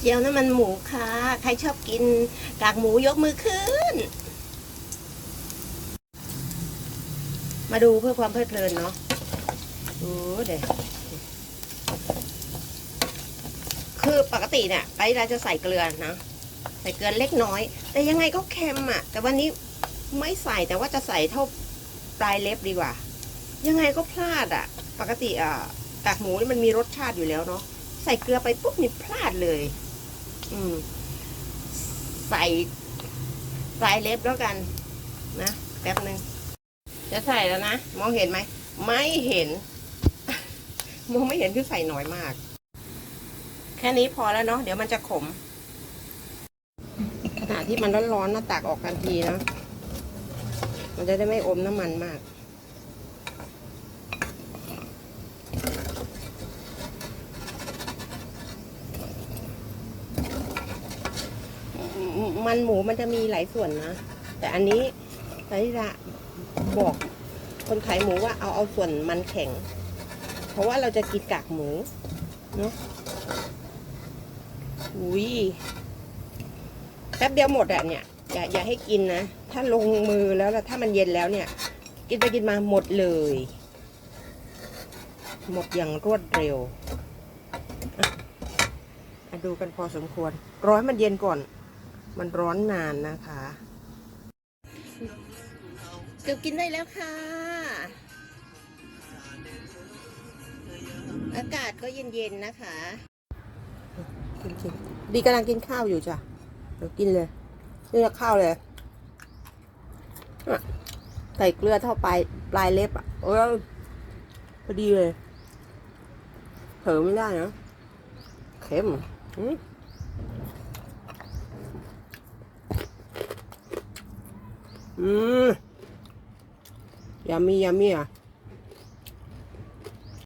เจียวน้ำมันหมูค่ะ ใครชอบกินกากหมูยกมือขึ้น มาดูเพื่อความเพลิดเพลินเนาะโอ้เดี๋ยวคือปกติเนี่ยไปเราจะใส่เกลือนะใส่เกลือเล็กน้อย แต่ยังไงก็เค็มอะ แต่วันนี้ไม่ใส่แต่ว่าจะใส่เท่าปลายเล็บดีกว่า ยังไงก็พลาดอะ ปกติอะกากหมูนี่มันมีรสชาติอยู่แล้วเนาะใส่เกลือไปปุ๊บนี่พลาดเลย อืม ใส่ปลายเล็บแล้วกัน นะแป๊บหนึ่งจะใส่แล้วนะ มองเห็นไหม ไม่เห็น มองไม่เห็นคือใส่น้อยมาก แค่นี้พอแล้วเนาะเดี๋ยวมันจะขมขณะที่มันร้อนๆนะตักออกทันทีนะมันจะได้ไม่อมน้ำมันมาก มันหมูมันจะมีหลายส่วนนะ แต่อันนี้สาริระบอกคนขายหมูว่าเอาเอาส่วนมันแข็ง เพราะว่าเราจะกินกากหมูเนาะอุ้ยแป๊บเดียวหมดอะเนี่ยอย่าอย่าให้กินนะ ถ้าลงมือแล้วถ้ามันเย็นแล้วเนี่ย กินไปกินมาหมดเลย หมดอย่างรวดเร็วมาดูกันพอสมควร ร้อยมันเย็นก่อน มันร้อนนานนะคะเกือบกินได้แล้วค่ะ อากาศก็เย็นๆนะคะกินกินดีกำลังกินข้าวอยู่จ้ะเดี๋ยวกินเลยนี่จะข้าวเลยอะใส่เกลือเท่าปลายปลายเล็บอะโอ้ยพอดีเลยเผลอไม่ได้นะเค็มอืม อืมยามียามีอะ